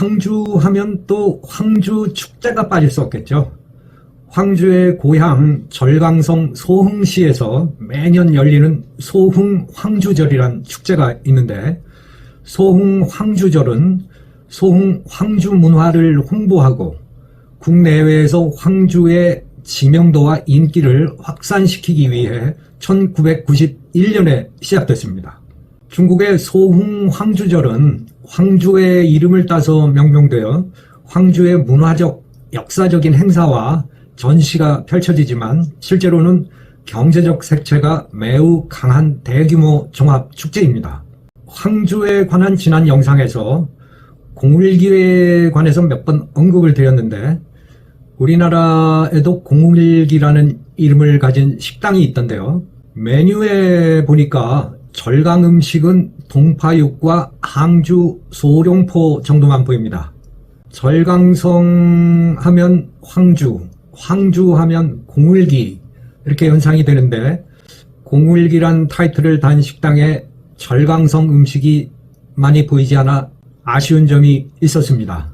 황주 하면 또 황주 축제가 빠질 수 없겠죠. 황주의 고향 절강성 소흥시에서 매년 열리는 소흥 황주절이란 축제가 있는데 소흥 황주절은 소흥 황주 문화를 홍보하고 국내외에서 황주의 지명도와 인기를 확산시키기 위해 1991년에 시작됐습니다. 중국의 소흥 황주절은 황주의 이름을 따서 명명되어 황주의 문화적, 역사적인 행사와 전시가 펼쳐지지만 실제로는 경제적 색채가 매우 강한 대규모 종합 축제입니다. 황주에 관한 지난 영상에서 공일기에 관해서 몇 번 언급을 드렸는데 우리나라에도 공일기라는 이름을 가진 식당이 있던데요. 메뉴에 보니까 절강 음식은 동파육과 항주 소룡포 정도만 보입니다. 절강성 하면 황주, 황주 하면 공을기 이렇게 연상이 되는데 공을기란 타이틀을 단 식당에 절강성 음식이 많이 보이지 않아 아쉬운 점이 있었습니다.